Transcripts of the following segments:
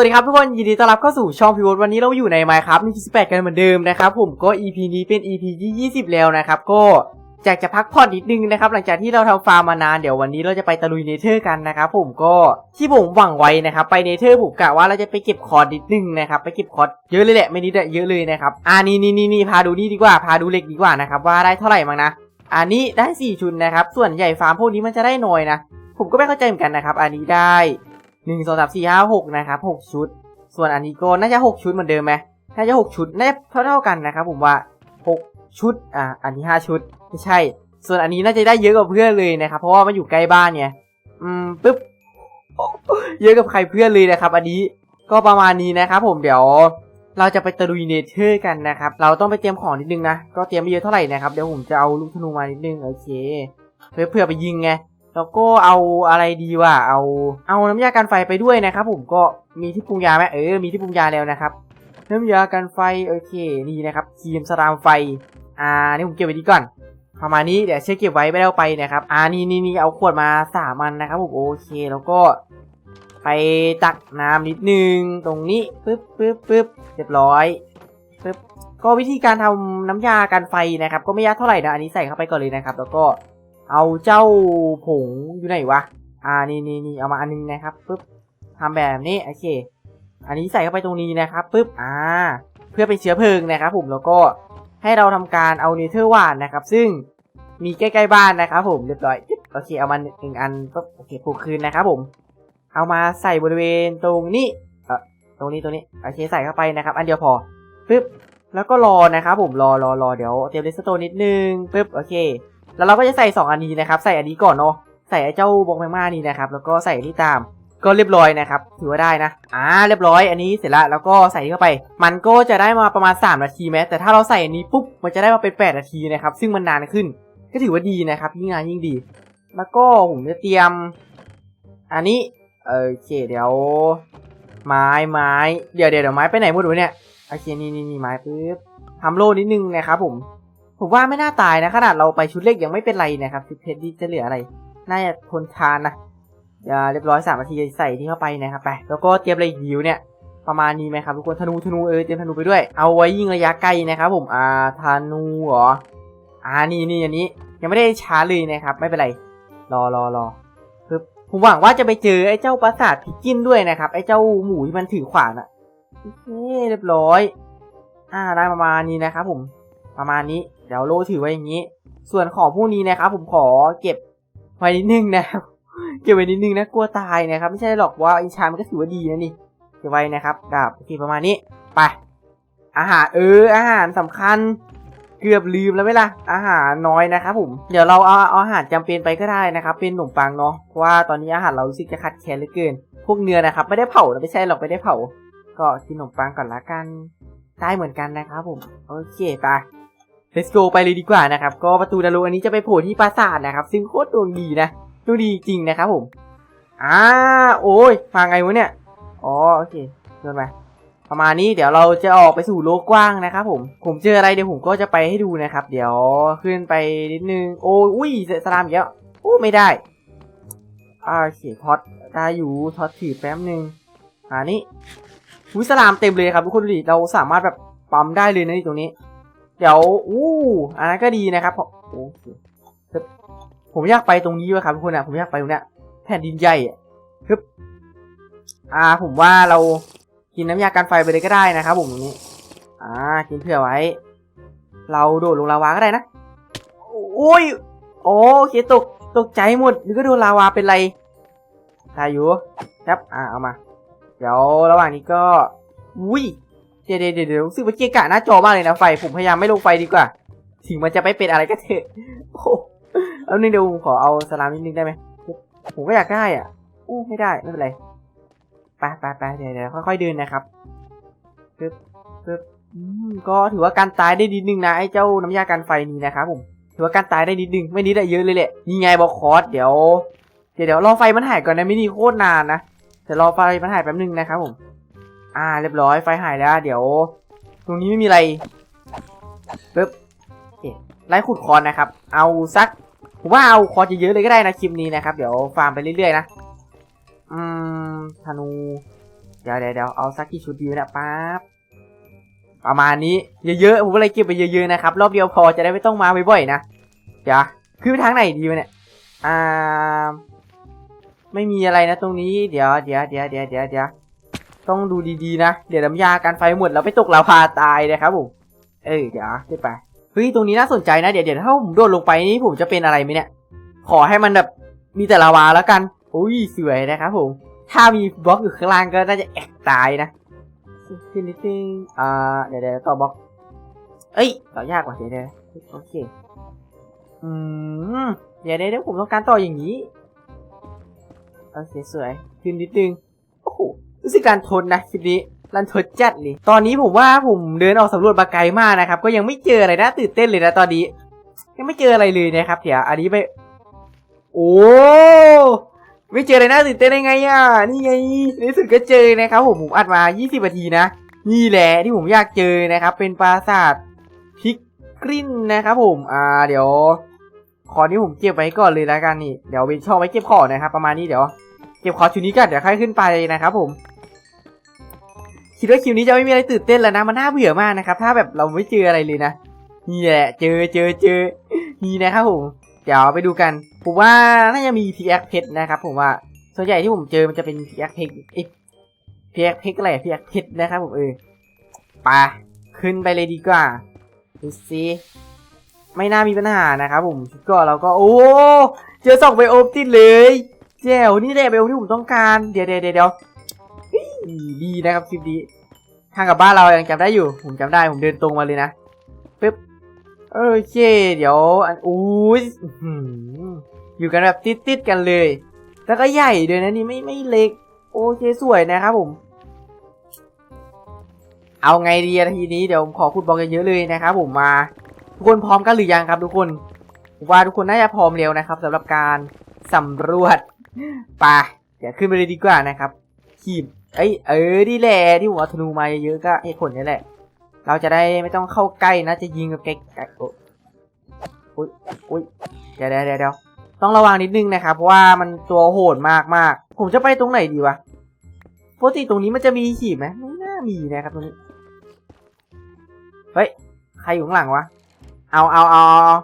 วัสดีครับทุกคนยินดีต้อนรับเข้าสู่ช่องพิวต์วันนี้เราอยู่ใน Minecraft 1.18 กันเหมือนเดิมนะครับผมก็ EP นี้เป็น EP ที่20 แล้วนะครับ ก็อยากจะพักผ่อนนิดนึงนะครับ หลังจากที่เราทำฟาร์มมานานเดี๋ยววันนี้เราจะไปตะลุยเนเธอร์กันนะครับผมก็ที่ผมหวังไว้นะครับ ไปเนเธอร์ผมกะว่าเราจะไปเก็บคอร์ดนิดนึงนะครับไปเก็บคอร์ดเยอะเลยแหละไม่นิดอะเยอะเลยนะครับอ่านี่นี่นี่นี่พาดูนี่ดีกว่าพาดูเหล็กดีกว่านะครับว่าได้เท่าไหร่มั้งนะอันนี้ได้สี่ชุดนะครับส่วนใหญ่ฟาร์มพวกนี้มันจะได้น้อยนะผมก็ไม่เข้าใจเหมือนกันนะครับอันนี้ได้ หนึ่งสองสามสี่ห้าหกนะครับหกชุด ส่วนอันนี้ก็น่าจะ6ชุดเหมือนเดิมไหมน่าจะ6ชุดน่าจะเท่าๆกันนะครับผมว่า6ชุดอ่าอันนี้5ชุดไม่ใช่ ส่วนอันนี้น่าจะได้เยอะกว่าเพื่อนเลยนะครับเพราะว่ามันอยู่ใกล้บ้านเนี่ยอืมปึ๊บเยอะกับใครเพื่อนเลยนะครับ อันนี้ก็ประมาณนี้นะครับผมเดี๋ยวเราจะไปตะลุยเนเธอร์กันนะครับ เราต้องไปเตรียมของนิดนึงนะ ก็เตรียมไม่เยอะเท่าไหร่นะครับ เดี๋ยวผมจะเอาลูกธนูมานิดนึงโอเค เพื่อเพื่อไปยิงไง แล้วก็เอาอะไรดีวะเอาเอาน้ำยากันไฟไปด้วยนะครับ ผมก็มีที่ปรุงยาไหมเออมีที่ปรุงยาแล้วนะครับน้ำยากันไฟโอเคนี่นะครับครีมสลามไฟอ่านี่ผมเก็บไว้ดีก่อนประมาณนี้เดี๋ยวเชื่อเก็บไว้ไม่ได้เอาไปนะครับอ่านี่นี่นี่เอาขวดมาสามอันนะครับผมโอเคแล้วก็ ไปตักน้ำนิดนึงตรงนี้ปึ๊บปึ๊บปึ๊บเรียบร้อยปึ๊บก็วิธีการทำน้ำยากันไฟนะครับ ก็ไม่ยากเท่าไหร่นะอันนี้ใส่เข้าไปก่อนเลยนะครับ แล้วก็ เอาเจ้าผงอยู่ไหนวะ อ่า นี่นี่นี่เอามาอันนึงนะครับปึ๊บทำแบบนี้ โอเค อันนี้ใส่เข้าไปตรงนี้นะครับปึ๊บ อ่า เพื่อเป็นเชื้อเพลิงนะครับผมแล้วก็ให้เราทำการเอาเนเธอร์วานนะครับ ซึ่งมีใกล้ๆบ้านนะครับผมเรียบร้อยโอเคเอามาหนึ่งอันปึ๊บโอเคปลูกคืนนะครับผม เอามาใส่บริเวณตรงนี้เออตรงนี้ตรงนี้โอเคใส่เข้าไปนะครับ อันเดียวพอปึ๊บแล้วก็รอนะครับผมรอรอรอเดี๋ยวเตรียมเลสโตนิดนึงปึ๊บโอเค แล้วเราก็จะใส่ 2 อันนี้นะครับ ใส่อันนี้ก่อนเนาะ ใส่ไอ้เจ้าบล็อกแมกมานี่นะครับ แล้วก็ใส่อันนี้ตาม ก็เรียบร้อยนะครับ ถือว่าได้นะ อ่า เรียบร้อย อันนี้เสร็จล้วแล้วก็ใส่เข้าไป มันก็จะได้มาประมาณ 3 นาทีแม้ แต่ถ้าเราใส่อันนี้ปุ๊บ มันจะได้มาเป็น 8 นาทีนะครับ ซึ่งมันนานขึ้น ก็ถือว่าดีนะครับ ยิ่งนานยิ่งดี แล้วก็ผมจะเตรียม อันนี้ โอเคเดี๋ยว ไม้ไม้เดี๋ยวเดี๋ยวเดี๋ยวไม้ไปไหนหมดวะเนี่ย โอเค นี่นี่นี่ไม้ปุ๊บทำโล่นิดนึงนะครับผม ผมว่าไม่น่าตายนะขนาดเราไปชุดเล็กยังไม่เป็นไรนะครับชุดเพชรดีจะเหลืออะไร น่าจะทนทานนะอย่าเรียบร้อยสามนาทีใส่ที่เข้าไปนะครับไปแล้วก็เตรียมอะไรอีกยิวเนี่ยประมาณนี้ไหมครับทุกคนธนูธนูเออเตรียมธนูไปด้วย เอาไว้ยิงระยะไกลนะครับผมอ่าธนูเหรออ่านี่นี่อันนี้ ยังไม่ได้ช้าเลยนะครับ ไม่เป็นไร รอรอรอคือผมหวังว่าจะไปเจอไอ้เจ้าปราสาทพิกกินด้วยนะครับไอ้เจ้าหมูที่มันถือขวานอะโอเคเรียบร้อย อ่าได้ประมาณนี้นะครับผมประมาณนี้ เดี๋ยวโลถือไว้อย่างนี้ ส่วนของพวกนี้นะครับ ผมขอเก็บไว้นิดนึงนะครับเก็บไว้นิดนึงนะกลัวตายนะครับ ไม่ใช่หรอกว่าอินชามันก็ถือว่าดีนะนี่เก็บไว้นะครับดาบโอเคประมาณนี้ไปอาหารเออ อาหารสำคัญ เกือบลืมแล้วไหมล่ะ อาหารน้อยนะครับผมเดี๋ยวเราเอาเอาอาหารจำเป็นไปก็ได้นะครับ เป็นขนมปังเนาะเพราะว่าตอนนี้อาหารเรารู้สึกจะขาดแคลนเหลือเกิน พวกเนื้อนะครับ ไม่ได้เผานะไม่ใช่หรอกไม่ได้เผา ก็กินขนมปังก่อนละกันได้เหมือนกันนะครับผม โอเคไป let's go ไปเลยดีกว่านะครับ ก็ประตูดารุอันนี้จะไปโผล่ที่ปราสาทนะครับ ซึ่งโคตรดวงดีนะดวงดีจริงนะครับผมอ่าโอ้ยมาไงวะเนี่ยอ๋อโอเคเดินไปประมาณนี้เดี๋ยวเราจะออกไปสู่โลกกว้างนะครับผม ผมเจออะไรเดี๋ยวผมก็จะไปให้ดูนะครับ เดี๋ยวขึ้นไปนิดนึง โอ้ยอุ้ยสลามอีกแล้วโอ้ไม่ได้อ่าโอเคท็อตได้อยู่ท็อตถือแป๊บนึงอ่านี่อุ้ยสลามเต็มเลยครับทุกคนดูดิเราสามารถแบบปั๊มได้เลยนะที่ตรงนี้ เดี๋ยวอู้อันนั้นก็ดีนะครับผมโอเคครับผมอยากไปตรงนี้ด้วยครับทุกคนอะผมอยากไปตรงเนี้ยแผ่นดินใหญ่อะครับอ่า ผมว่าเรากินน้ำยากันไฟไปเลยก็ได้นะครับผมตรงนี้ อ่า กินเผื่อไว้ เราโดดลงลาวาก็ได้นะโอ้ยโอเคตกตกใจหมดนึกว่าโดนลาวาเป็นไรตายอยู่ครับอ่าเอามา เดี๋ยวระหว่างนี้ก็อุ้ย ดี๋ยวเดี๋ยวเดี๋ยวรู้สึกว่าเกะกะหน้าจอมากเลยนะไฟ ผมพยายามไม่ลงไฟดีกว่า ถึงมันจะไม่เป็นอะไรก็เถอะโอ้เอาหนึ่งเดี๋ยวผมขอเอาสลามนิดนึงได้ไหมผมก็อยากได้อะอู้ไม่ได้ไม่เป็นไรไปไปไปเดี๋ยวเดี๋ยวค่อยๆเดินนะครับปึ๊บปึ๊บอืมก็ถือว่าการตายได้นิดนึงนะไอ้เจ้าน้ำยากันไฟนี้นะครับผมถือว่าการตายได้นิดนึงไม่นิดอะเยอะเลยแหละนี่ไงบอกคอร์สเดี๋ยวเดี๋ยวเดี๋ยวรอไฟมันหายก่อนนะไม่นี่โคตรนานนะแต่รอไฟมันหายแป๊บนึงนะครับผม อ่า เรียบร้อยไฟหายแล้ว เดี๋ยว ตรงนี้ไม่มีอะไรปึ๊บโอเคไล่ขุดคอนนะครับ เอาสักผมว่าเอาคอร์สเยอะๆเลยก็ได้นะคลิปนี้นะครับ เดี๋ยวฟาร์มไปเรื่อยๆนะ อืมธนู เดี๋ยวเดี๋ยวเดี๋ยวเอาสักกี่ชุดดีวนะปั๊บประมาณนี้เยอะๆผมก็เลยเก็บไปเยอะๆนะครับ รอบเดียวพอจะได้ไม่ต้องมาบ่อยๆนะเดี๋ยวขึ้นไปทางไหนดีวะเนี่ยอ่าไม่มีอะไรนะตรงนี้ เดี๋ยวเดี๋ยวเดี๋ยวเดี๋ยวเดี๋ยวเดี๋ยว ต้องดูดีๆนะ เดี๋ยวน้ำยาการไฟหมดแล้วไปตกลาวาตายนะครับผมเออเดี๋ยวขึ้นไปเฮ้ยตรงนี้น่าสนใจนะเดี๋ยวเดี๋ยวถ้าผมโดดลงไปนี่ผมจะเป็นอะไรไหมเนี่ย ขอให้มันแบบมีแต่ลาวาแล้วกันอุ้ยสวยนะครับผม ถ้ามีบล็อกอยู่ข้างล่างก็น่าจะแอกตายนะขึ้นนิดนึงอ่าเดี๋ยวเดี๋ยวต่อบล็อก เอ้ยต่อยากกว่าเดี๋ยวเดี๋ยวโอเคอืมเดี๋ยวเดี๋ยวเดี๋ยวผมต้องการต่ออย่างนี้โอเคสวย ขึ้นนิดนึง รู้สึกการทนนะคลิปนี้รันทดจัดเลยตอนนี้ผมว่าผมเดินออกสำรวจมาไกลมากนะครับ ก็ยังไม่เจออะไรน่าตื่นเต้นเลยนะตอนนี้ ยังไม่เจออะไรเลยนะครับ เดี๋ยวอันนี้ไป โอ้ไม่เจออะไรน่าตื่นเต้นได้ไงอะ นี่ไงในที่สุดก็เจอนะครับผมผมอัดมา 20นาทีนะ นี่แหละที่ผมอยากเจอนะครับ เป็นปราสาทพิกกรินนะครับ ผม อ่า เดี๋ยว ขอนี้ผมเก็บไว้ก่อนเลยแล้วกันนี่ เดี๋ยวเวนชอบไว้เก็บของนะครับ ประมาณนี้เดี๋ยว เก็บขอชุดนี้ก่อนเดี๋ยวค่อยขึ้นไปนะครับ ผม คิดว่าคิวนี้จะไม่มีอะไรตื่นเต้นแล้วนะ มันน่าเบื่อมากนะครับ ถ้าแบบเราไม่เจออะไรเลยนะนี่แหละเจอเจอเจอนี่นะครับผม เดี๋ยวไปดูกัน ผมว่าน่าจะมี PX เพชรนะครับผมว่า ส่วนใหญ่ที่ผมเจอมันจะเป็น PX เพชรเอ๊ะ PX เพชรอะไร PX เพชรนะครับผมเออไปขึ้นไปเลยดีกว่าดูสิไม่น่ามีปัญหานะครับผมก็เราก็โอ้เจอสองไบโอมติดเลยแจ๋วนี่แหละไบโอมที่ผมต้องการ เดี๋ยวเดี๋ยวเดี๋ยว ดีนะครับคลิปนี้ทางกลับบ้านเรายังจำได้อยู่ ผมจำได้ผมเดินตรงมาเลยนะปึ๊บโอเค เดี๋ยวอันอู้ยอยู่กันแบบติดๆกันเลย แล้วก็ใหญ่ด้วยนะนี่ไม่ไม่เล็ก โอเคสวยนะครับผม เอาไงดีอะทีนี้เดี๋ยวผมขอพูดบล็อกเยอะๆเลยนะครับผมมา ทุกคนพร้อมกันหรือยังครับ ทุกคนว่าทุกคนน่าจะพร้อมเร็วนะครับสำหรับการสำรวจไปเดี๋ยวขึ้นไปเลยดีกว่านะครับขีบ เอ้ยเออดีแหละที่ผมเอาธนูมาเยอะๆก็เหตุผลนี่แหละ เราจะได้ไม่ต้องเข้าใกล้นะจะยิงกับไกลๆโอ้ยอุ๊ยเดี๋ยวเดี๋ยวเดี๋ยวต้องระวังนิดนึงนะครับเพราะว่ามันตัวโหดมากมากผมจะไปตรงไหนดีวะปกติตรงนี้มันจะมีขีบไหมไม่น่ามีนะครับตรงนี้เฮ้ยใครอยู่ข้างหลังวะเอาเอาเอาเอา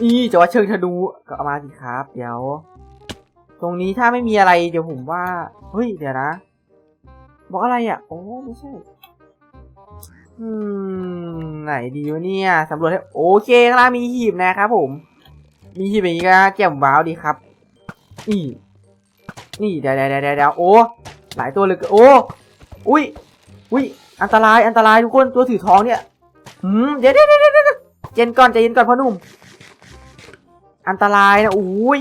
อีจะว่าเชิงธนูก็เอามาสิครับ เดี๋ยว ตรงนี้ถ้าไม่มีอะไรเดี๋ยวผมว่าเฮ้ยเดี๋ยวนะ บอกอะไรอะ โอ้ไม่ใช่ อืม ไหนดีวะเนี่ยสำรวจให้โอเคข้างล่างมีหีบนะครับผม มีหีบอย่างนี้ก็แจ่มว้าวดีครับ นี่ นี่เดี๋ยวเดี๋ยวเดี๋ยวเดาโอ้ หลายตัวเลยโอ้ อุ้ย อุ้ย อันตราย อันตรายทุกคน ตัวถือท้องเนี่ย อืม เดี๋ยวเดี๋ยวเดี๋ยวเดี๋ยวเย็นก่อนใจเย็นก่อนพ่อหนุ่ม อันตรายนะ อุ้ย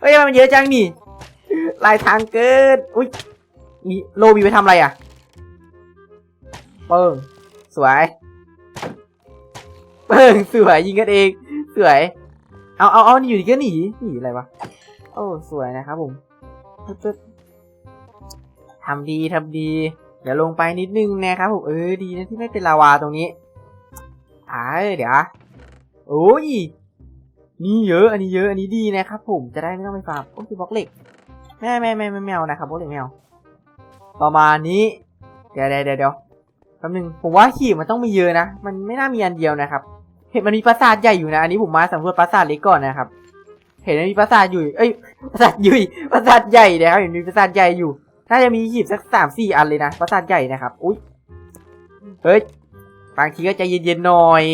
เฮ้ยมมันเยอะจังนี่หลายทางเกิน อุ้ย มีโลบีไปทำอะไรอะเปิงสวยเปิงสวยยิงกันเองสวย เอาเอาเอานี่อยู่ดีก็หนีหนีอะไรวะโอ้สวยนะครับผมทำดีทำดี เดี๋ยวลงไปนิดนึงนะครับผมเออดีนะที่ไม่เป็นลาวาตรงนี้อ่าเดี๋ยวโอ้ยนี่เยอะ อันนี้เยอะ อันนี้ดีนะครับผม จะได้ไม่ต้องไปฟาร์ม โอ้ยบล็อกเหล็ก แม่แม่แม่แม่แมวนะครับบล็อกเหล็กแมว ประมาณนี้ เดี๋ยวเดี๋ยวเดี๋ยวแป๊บนึงผมว่าขีบมันต้องมีเยอะนะ มันไม่น่ามีอันเดียวนะครับ เห็นมันมีปราสาทใหญ่อยู่นะ อันนี้ผมมาสำรวจปราสาทเล็กก่อนนะครับ เห็นมันมีปราสาทอยู่ เอ้ย ปราสาทยุยปราสาทใหญ่นะครับ เห็นมีปราสาทใหญ่อยู่ น่าจะมีขีบสักสามสี่อันเลยนะ ปราสาทใหญ่นะครับ อุ้ย เฮ้ย บางทีก็ใจเย็นๆหน่อย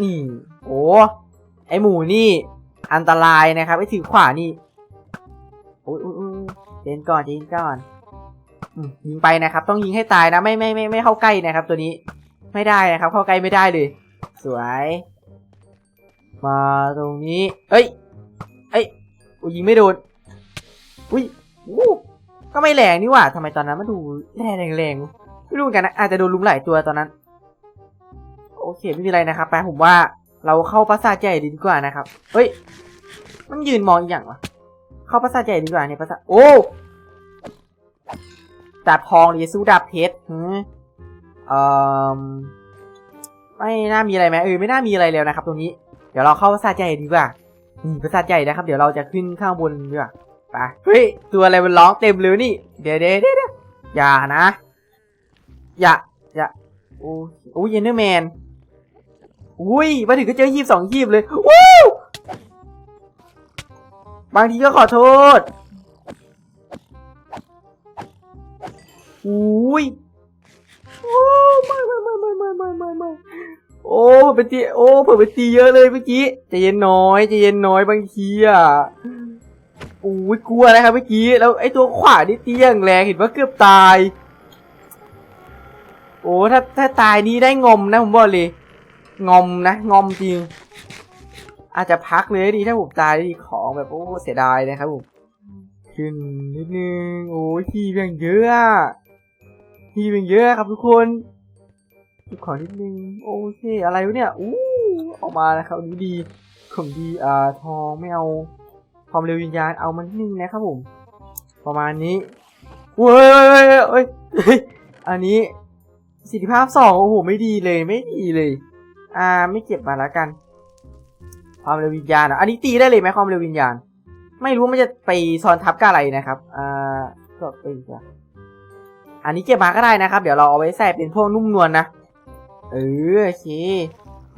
นี่ โอ้ ไอหมูนี่ อันตรายนะครับ ไอถือขวานี่โอ้ยโอ้ยโอ้ยเจนก่อนเจนก่อน ยิงไปนะครับ ต้องยิงให้ตายนะ ไม่ไม่ไม่ไม่เข้าใกล้นะครับ ตัวนี้ ไม่ได้นะครับ เข้าใกล้ไม่ได้เลย สวย มาตรงนี้ เอ้ย เอ้ยยิงไม่โดน อุ้ยอู้ก็ไม่แรงนี่หว่าทำไมตอนนั้นมันดูแรงแรงไม่รู้เหมือนกันนะ อาจจะโดนลุมหลายตัวตอนนั้น โอเคไม่มีอะไรนะครับไปผมว่าเราเข้าปราสาทใหญ่ดีกว่านะครับ เฮ้ย มันยืนมองอีกอย่างวะเข้าปราสาทใหญ่ดีกว่าเนี่ยปราสาท โอ้ ดาบทองหรือสู้ดาบเพชรหืมเอ่อไม่น่ามีอะไรไหมเออไม่น่ามีอะไรแล้วนะครับ ตรงนี้ เดี๋ยวเราเข้าปราสาทใหญ่ดีกว่านี่ปราสาทใหญ่นะครับ เดี๋ยวเราจะขึ้นข้างบนดีกว่าไปเฮ้ยตัวอะไรมันร้องเต็มเลยนี่ เดี๋ยวเดี๋ยวเดี๋ยวอย่านะ อย่าอย่าโอ้โอ้ยเยนเนอร์แมนอุ้ยมาถึงก็เจอหีบสองหีบเลยวู้บางทีก็ขอโทษ อุ้ยโอ้ไม่ไม่ไม่ไม่ไม่ไม่ไม่ไม่โอ้เผื่อไปตีโอ้เผื่อไปตีเยอะเลยเมื่อกี้ใจเย็นน้อยใจเย็นน้อยบางทีอะโอ้ยกลัวนะครับเมื่อกี้แล้วไอ้ตัวขวานี่ตีอย่างแรงเห็นว่าเกือบตาย โอ้ถ้าถ้าตายนี้ได้งอมนะผมบอกเลยงอมนะงอมจริง อาจจะพักเลยดีถ้าผมตายดีของแบบโอ้เสียดายนะครับผมขึ้นนิดนึงโอ้ยทีเพียงเยอะ อะทีเพียงเยอะครับทุกคนทุกขอนิดนึงโอเคอะไรวะเนี่ยอู้ออกมานะครับอันนี้ดีของดีอ่าทองไม่เอาความเร็ววิญญาณเอามันนิดนึงนะครับผม ประมาณนี้เว้ยเว้ยเว้ยอันนี้ประสิทธิภาพสองโอ้โหไม่ดีเลยไม่ดีเลย อ่าไม่เก็บมาแล้วกัน ความเร็ววิญญาณอันนี้ตีได้เลยไหมความเร็ววิญญาณ ไม่รู้มันจะไปซ้อนทับกับอะไรนะครับ อ่าก็ไปอีกอะ อันนี้เก็บมาก็ได้นะครับ เดี๋ยวเราเอาไว้ใส่เป็นพวกนุ่มนวลนะเออโอเค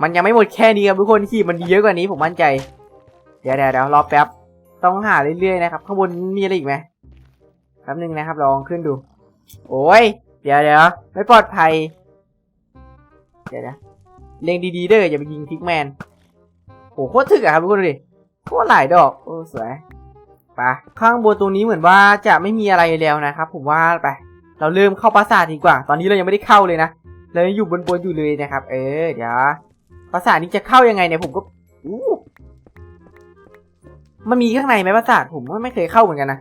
มันยังไม่หมดแค่นี้ครับทุกคนขีบมันเยอะกว่านี้ผมมั่นใจ เดี๋ยวเดี๋ยวเดี๋ยวรอแป๊บ ต้องหาเรื่อยๆนะครับ ข้างบนมีอะไรอีกไหมแป๊บนึงนะครับลองขึ้นดู โอ้ย เดี๋ยวเดี๋ยวไม่ปลอดภัย เดี๋ยวเดี๋ยวเล็งดีๆเด้ออย่าไปยิงพิกแมนโอ้โหโคตรถึกอะครับทุกคนดูดิโคตรหลายดอกโอ้สวยไปข้างบนตรงนี้เหมือนว่าจะไม่มีอะไรแล้วนะครับ ผมว่าไป เราเริ่มเข้าปราสาทดีกว่า ตอนนี้เรายังไม่ได้เข้าเลยนะเรายังอยู่บนบนๆอยู่เลยนะครับ เออเดี๋ยวปราสาทนี้จะเข้ายังไงเนี่ยผมก็อู้มันมีข้างในไหมปราสาทผมก็ไม่เคยเข้าเหมือนกันนะ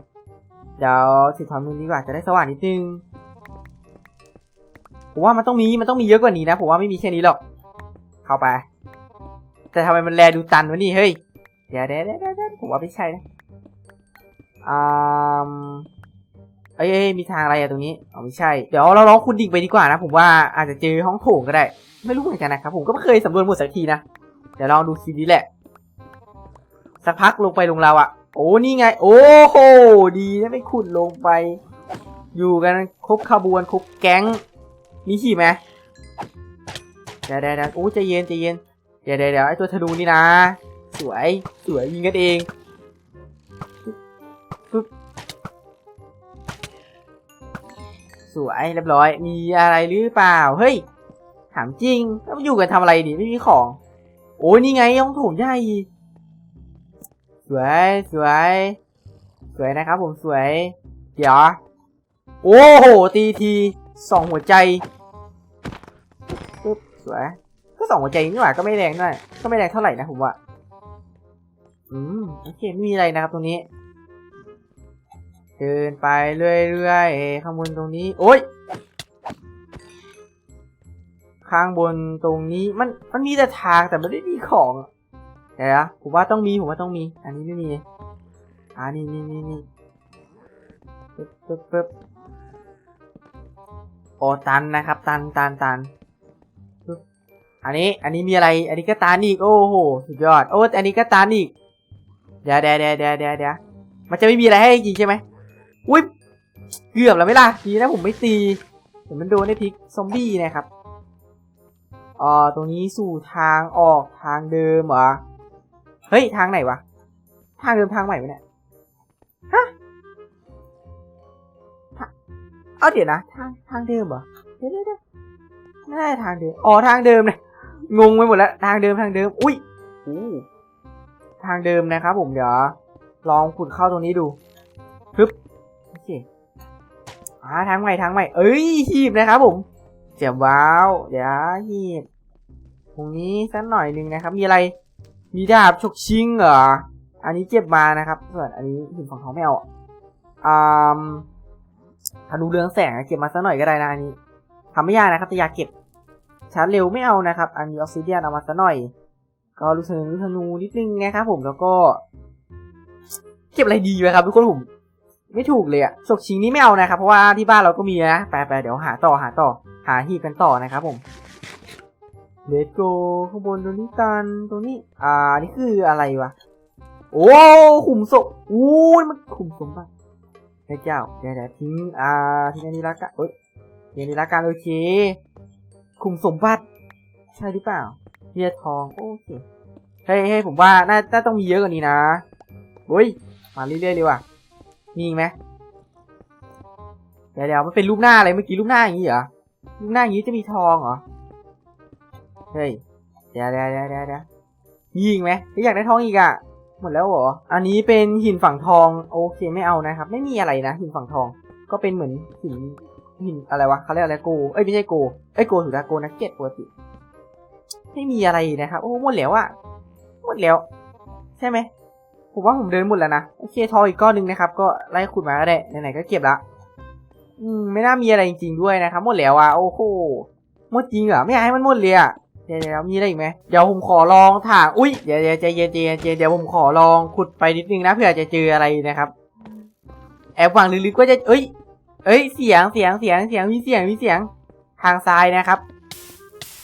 เดี๋ยวสิทอมนึงดีกว่าจะได้สว่างนิดนึงผมว่ามันต้องมีมันต้องมีเยอะกว่านี้นะผมว่าไม่มีแค่นี้หรอก เข้าไป แต่ทำไมมันแลดูตันวะนี่เฮ้ยเดี๋ยวเดี๋ยวเดี๋ยวเดี๋ยวผมว่าไม่ใช่นะอ่า เอ้ยเอ้ยมีทางอะไรอะตรงนี้อ๋อไม่ใช่ เดี๋ยวเราลองคุณดิ่งไปดีกว่านะ ผมว่าอาจจะเจอห้องโถงก็ได้ ไม่รู้เหมือนกันนะครับ ผมก็ไม่เคยสำรวจหมดสักทีนะ เดี๋ยวลองดูคลิปนี้แหละ สักพักลงไปลงเราอะโอ้นี่ไง โอ้โห ดีนะไม่ขุดลงไป อยู่กันครบขบวนครบแก๊ง มีขี่ไหมเดี๋ยวเดี๋ยวเดี๋ยวโอ้ใจเย็นใจเย็นเดี๋ยวเดี๋ยวเดี๋ยวไอตัวธนูนี่นะ สวยสวยยิงกันเอง สวยเรียบร้อย มีอะไรหรือเปล่า เฮ้ย ถามจริงแล้วอยู่กันทำอะไรดิไม่มีของ โอ้ยนี่ไงห้องถงใหญ่สวยสวย สวยนะครับผมสวย เดี๋ยว โอ้โห ตีทีสองหัวใจปึ๊บสวย ก็สองหัวใจนี่หว่าก็ไม่แรงด้วย ก็ไม่แรงเท่าไหร่นะผมว่า อืม โอเค ไม่มีอะไรนะครับตรงนี้ เดินไปเรื่อยๆข้างบนตรงนี้ โอ้ยข้างบนตรงนี้มันมันมีแต่ทางแต่ไม่ได้มีของเดี๋ยวนะผมว่าต้องมีผมว่าต้องมี อันนี้ไม่มีอ่านี่นี่นี่นี่ปึ๊บปึ๊บปึ๊บโอตันนะครับ ตันตันตันปึ๊บอันนี้อันนี้มีอะไร อันนี้ก็ตันอีกโอ้โหสุดยอดโอ้อันนี้ก็ตันอีกเดี๋ยวเดี๋ยวเดี๋ยวเดี๋ยวเดี๋ยวมันจะไม่มีอะไรให้จริงใช่ไหม อุ้ยเกือบแล้วไม่ล่ะดีนะผมไม่ตีเดี๋ยวมันโดนได้พิกซอมบี้นะครับอ่าตรงนี้สู่ทางออกทางเดิมเหรอเฮ้ยทางไหนวะทางเดิมทางใหม่ปะเนี่ยฮะเอาเดี๋ยวนะทางทางเดิมเหรอเดี๋ยวเดี๋ยวไม่ทางเดิมอ๋อทางเดิมเลยงงไปหมดแล้วทางเดิมทางเดิม อุ้ยอู้ทางเดิมนะครับผมเดี๋ยวลองขุดเข้าตรงนี้ดู ฮึบ อ่าทางใหม่ทางใหม่ เอ้ยหีบนะครับผมเจ็บว้าว เดี๋ยวหีบตรงนี้สักหน่อยหนึ่งนะครับ มีอะไร มีดาบฉกชิงเหรอ อันนี้เก็บมานะครับ ส่วนอันนี้หินของเขาไม่เอาอ่าธนูเรืองแสงเก็บมาสักหน่อยก็ได้นะอันนี้ทำไม่ยากนะครับแต่อยากเก็บชาร์จเร็วไม่เอานะครับ อันนี้ออกซิเดียนเอามาสักหน่อย ก็รู้สึกธนูนิดนึงนะครับผมแล้วก็ เก็บอะไรดีไหมครับทุกคนผม ไม่ถูกเลยอะฉกชิงนี้ไม่เอานะครับ เพราะว่าที่บ้านเราก็มีนะไปไปๆเดี๋ยวหาต่อหาต่อ หาหีบกันต่อนะครับผมเลตโกข้างบนตรงนี้กันตรงนี้ อ่า นี่คืออะไรวะ โอ้ขุมศพอู้มันขุมสมบัติพระเจ้าเดี๋ยวเดี๋ยวทิ้งอ่าทิ้งอันนี้ละกันเอ้ยทิ้งอันนี้ละกันโอเคขุมสมบัติ ใช่หรือเปล่าเฮียทองโอเคเฮ้ยเฮ้ยผมว่าน่าน่าต้องมีเยอะกว่านี้นะเฮ้ยมาเรื่อยๆเลยว่ะ มีอีกไหมเดี๋ยวเดี๋ยวมันเป็นรูปหน้าอะไรเมื่อกี้รูปหน้าอย่างนี้เหรอรูปหน้าอย่างนี้จะมีทองเหรอเฮ้ยเดี๋ยวเดี๋ยวเดี๋ยวเดี๋ยวเดี๋ยวมีอีกไหมอยากได้ทองอีกอะหมดแล้วเหรอ อันนี้เป็นหินฝั่งทอง โอเคไม่เอานะครับ ไม่มีอะไรนะ หินฝั่งทอง ก็เป็นเหมือนหินหินอะไรวะเขาเรียกอะไรโกเอ้ยไม่ใช่โกเอ้ยโกถูกแล้วโกนักเก็ตปกติ ไม่มีอะไรนะครับ โอ้หมดแล้วอะหมดแล้ว ใช่ไหม ผมว่าผมเดินหมดแล้วนะ โอเคทองอีกก้อนหนึ่งนะครับ ก็ไล่ขุดมาก็ได้ ไหนๆก็เก็บละ อืม ไม่น่ามีอะไรจริงๆด้วยนะครับ หมดแล้วอะ โอ้โห หมดจริงเหรอ ไม่อยากให้มันหมดเลยอะ เดี๋ยวเดี๋ยวมีอะไรอีกไหมเดี๋ยวผมขอลองถางอุ้ย เดี๋ยวเดี๋ยวใจเย็นใจเย็นใจเย็นเดี๋ยวผมขอลองขุดไปนิดนึงนะเผื่อจะเจออะไรนะครับ แอบวางลึกๆก็จะ เอ้ย เอ้ย เสียง เสียง เสียง เสียง มีเสียง มีเสียง ทางซ้ายนะครับ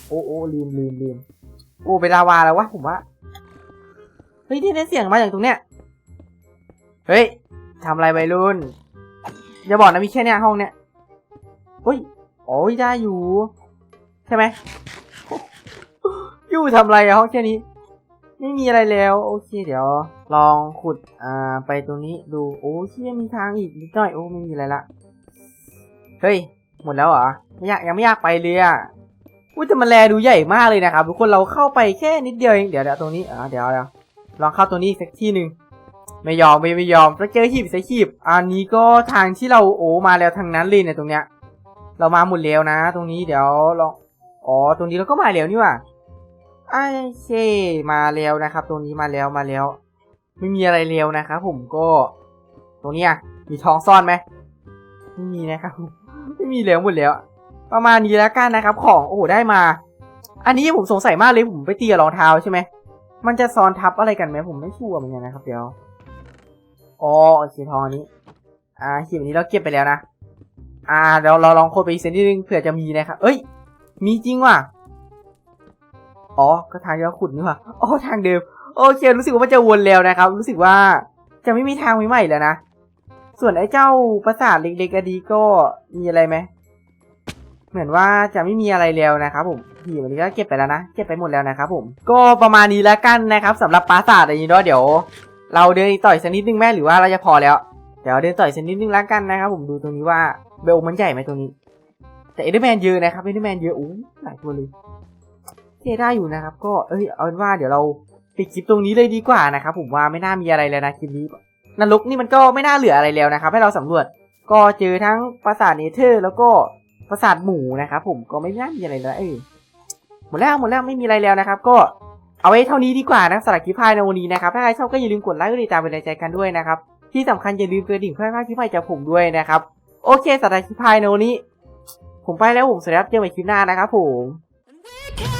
โอ้โอ้ลืมลืมลืมโอ้เป็นลาวาแล้ววะผมว่า เฮ้ยนี่ได้เสียงมาจากตรงเนี้ย เฮ้ยทำอะไรวัยรุ่นอย่าบอกนะมีแค่เนี้ยห้องเนี้ยเฮ้ยโอ้ยได้อยู่ ใช่ไหมยู่ทำอะไรอะห้องแค่นี้ ไม่มีอะไรแล้ว โอเค เดี๋ยว ลองขุดอ่าไปตรงนี้ดูโอ้เชี่ยมีทางอีกนิดหน่อยโอ้ไม่มีอะไรละเฮ้ยหมดแล้วเหรอไม่อยากยังไม่อยากไปเลยอะอุ้ยแต่มันแลดูใหญ่มากเลยนะครับทุกคนเราเข้าไปแค่นิดเดียวเองเดี๋ยวเดี๋ยวตรงนี้อ่าเดี๋ยวเดี๋ยว ลองเข้าตรงนี้สักที่หนึ่งไม่ยอมไม่ไม่ยอมต้องเจอหีบใส่หีบ อันนี้ก็ทางที่เราโอ้มาแล้วทางนั้นเลยเนี่ยตรงเนี้ย เรามาหมดแล้วนะ ตรงนี้เดี๋ยวลองอ๋อตรงนี้เราก็มาแล้วนี่ว่าไอเคมาแล้วนะครับ ตรงนี้มาแล้วมาแล้ว ไม่มีอะไรเร็วนะครับผมก็ ตรงเนี้ยมีทองซ่อนไหมไม่มีนะครับ ไม่มีแล้วหมดแล้ว ประมาณนี้แล้วกันนะครับ ของโอ้ได้มา อันนี้ผมสงสัยมากเลยผมไปตีรองเท้าใช่ไหม มันจะซ้อนทับอะไรกันไหมผมไม่ชัวร์เหมือนกันนะครับเดี๋ยวอ๋อโอเคทองอันนี้ อ่าขีดอันนี้เราเก็บไปแล้วนะ อ่าเดี๋ยวเราลองโคดไปอีกเซนนิดนึงเผื่อจะมีนะครับ เอ้ย มีจริงว่ะ อ๋อ ก็ทางที่เราขุดนี่ว่ะอ๋อทางเดิม โอเค รู้สึกว่ามันจะวนแล้วนะครับ รู้สึกว่าจะไม่มีทางใหม่ๆแล้วนะ ส่วนไอ้เจ้าปราสาทเล็กๆอันนี้ก็มีอะไรไหม เหมือนว่าจะไม่มีอะไรแล้วนะครับผม หีบอันนี้ก็เก็บไปแล้วนะ เก็บไปหมดแล้วนะครับผม ก็ประมาณนี้แล้วกันนะครับสำหรับปราสาทอันนี้เนาะเดี๋ยว เราเดินต่อยสักนิดนึงแม่หรือว่าเราจะพอแล้ว เดี๋ยวเดินต่อยสักนิดนึงแล้วกันนะครับผมดูตรงนี้ว่าเบลมันใหญ่ไหมตรงนี้ แต่เอเดอร์แมนเยอะนะครับเอเดอร์แมนเยอะอู้หลายตัวเลยเทได้อยู่นะครับก็เอ้ยเอาเป็นว่าเดี๋ยวเราปิดคลิปตรงนี้เลยดีกว่านะครับผมว่าไม่น่ามีอะไรแล้วนะคลิปนี้นรกนี่มันก็ไม่น่าเหลืออะไรแล้วนะครับ ให้เราสำรวจก็เจอทั้งปราสาทเนเธอร์ แล้วก็ปราสาทหมูนะครับผมก็ไม่น่ามีอะไรแล้วเอ้ยห มดแล้วหมดแล้วไม่มีอะไรแล้วนะครับ ก็เอาไว้เท่านี้ดีกว่านะสำหรับคลิปพายในวันนี้นะครับถ้าใครชอบก็อย่าลืมกดไลค์กดติดตามเป็นใจกันด้วยนะครับที่สำคัญอย่าลืมกระดิ่งเพื่อพลาดคลิปใหม่จากผมด้วยนะครับโอเคสำหรับคลิปพายในวันนี้ ผมไปแล้วผมสวัสดีครับเจอกันใหม่คลิปหน้านะครับผม